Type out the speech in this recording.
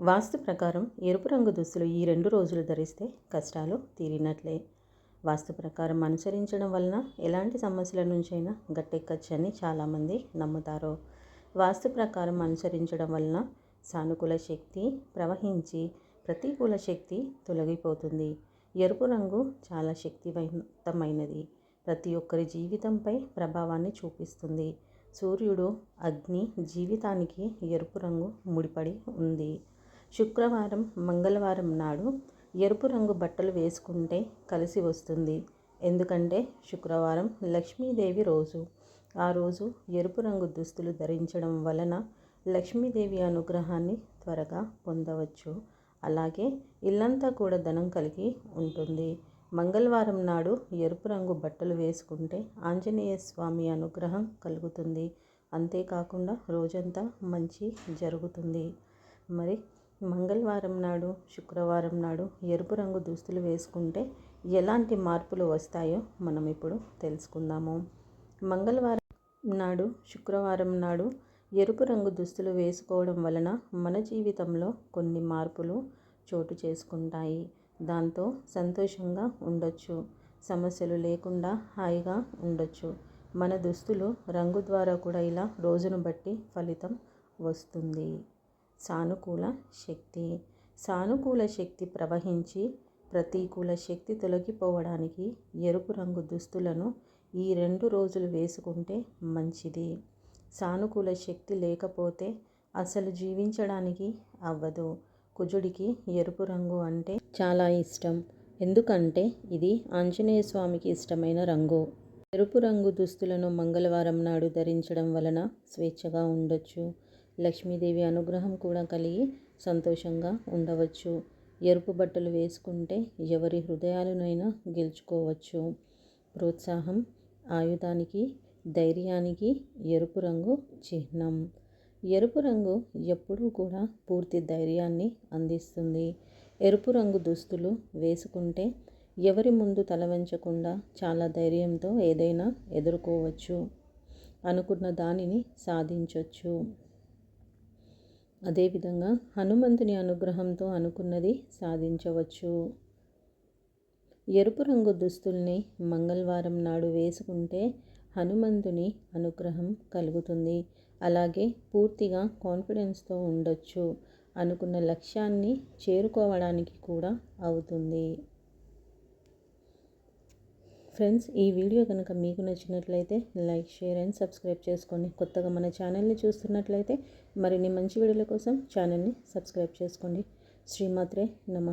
వాస్తు ప్రకారం ఎరుపు రంగు దుస్తులు ఈ రెండు రోజులు ధరిస్తే కష్టాలు తీరినట్లే. వాస్తు ప్రకారం అనుసరించడం వలన ఎలాంటి సమస్యల నుంచైనా గట్టెక్కచ్చని చాలామంది నమ్ముతారు. వాస్తు ప్రకారం అనుసరించడం వలన సానుకూల శక్తి ప్రవహించి ప్రతికూల శక్తి తొలగిపోతుంది. ఎరుపు రంగు చాలా శక్తివంతమైనది. ప్రతి ఒక్కరి జీవితంపై ప్రభావాన్ని చూపిస్తుంది. సూర్యుడు అగ్ని జీవితానికి ఎరుపు రంగు ముడిపడి ఉంది. శుక్రవారం మంగళవారం నాడు ఎరుపు రంగు బట్టలు వేసుకుంటే కలిసి వస్తుంది. ఎందుకంటే శుక్రవారం లక్ష్మీదేవి రోజు. ఆ రోజు ఎరుపు రంగు దుస్తులు ధరించడం వలన లక్ష్మీదేవి అనుగ్రహాన్ని త్వరగా పొందవచ్చు. అలాగే ఇల్లంతా కూడా ధనం కలిగి ఉంటుంది. మంగళవారం నాడు ఎరుపు రంగు బట్టలు వేసుకుంటే ఆంజనేయ స్వామి అనుగ్రహం కలుగుతుంది. అంతేకాకుండా రోజంతా మంచి జరుగుతుంది. మరి మంగళవారం నాడు శుక్రవారం నాడు ఎరుపు రంగు దుస్తులు వేసుకుంటే ఎలాంటి మార్పులు వస్తాయో మనం ఇప్పుడు తెలుసుకుందాము. మంగళవారం నాడు శుక్రవారం నాడు ఎరుపు రంగు దుస్తులు వేసుకోవడం వలన మన జీవితంలో కొన్ని మార్పులు చోటు చేసుకుంటాయి. దాంతో సంతోషంగా ఉండొచ్చు. సమస్యలు లేకుండా హాయిగా ఉండొచ్చు. మన దుస్తులు రంగు ద్వారా కూడా ఇలా రోజును బట్టి ఫలితం వస్తుంది. సానుకూల శక్తి. సానుకూల శక్తి ప్రవహించి ప్రతికూల శక్తి తొలగిపోవడానికి ఎరుపు రంగు దుస్తులను ఈ రెండు రోజులు వేసుకుంటే మంచిది. సానుకూల శక్తి లేకపోతే అసలు జీవించడానికి అవ్వదు. కుజుడికి ఎరుపు రంగు అంటే చాలా ఇష్టం. ఎందుకంటే ఇది ఆంజనేయ స్వామికి ఇష్టమైన రంగు. ఎరుపు రంగు దుస్తులను మంగళవారం నాడు ధరించడం వలన స్వేచ్ఛగా ఉండొచ్చు. లక్ష్మీదేవి అనుగ్రహం కూడా కలిగి సంతోషంగా ఉండవచ్చు. ఎరుపు బట్టలు వేసుకుంటే ఎవరి హృదయాలనైనా గెలుచుకోవచ్చు. ప్రోత్సాహం ఆయుధానికి ధైర్యానికి ఎరుపు రంగు చిహ్నం. ఎరుపు రంగు ఎప్పుడూ కూడా పూర్తి ధైర్యాన్ని అందిస్తుంది. ఎరుపు రంగు దుస్తులు వేసుకుంటే ఎవరి ముందు తలవంచకుండా చాలా ధైర్యంతో ఏదైనా ఎదుర్కోవచ్చు. అనుకున్న దానిని సాధించవచ్చు అదేవిధంగా హనుమంతుని అనుగ్రహంతో అనుకున్నది సాధించవచ్చు. ఎరుపు రంగు దుస్తుల్ని మంగళవారం నాడు వేసుకుంటే హనుమంతుని అనుగ్రహం కలుగుతుంది. అలాగే పూర్తిగా కాన్ఫిడెన్స్తో ఉండొచ్చు అనుకున్న లక్ష్యాన్ని చేరుకోవడానికి కూడా అవుతుంది. ఫ్రెండ్స్ ఈ వీడియో కనుక మీకు నచ్చినట్లయితే లైక్ షేర్ అండ్ సబ్స్క్రైబ్ చేసుకోండి. కొత్తగా మన ఛానల్ని చూస్తున్నట్లయితే మరిన్ని మంచి వీడియోల కోసం ఛానల్ని సబ్స్క్రైబ్ చేసుకోండి. శ్రీమాత్రే నమ.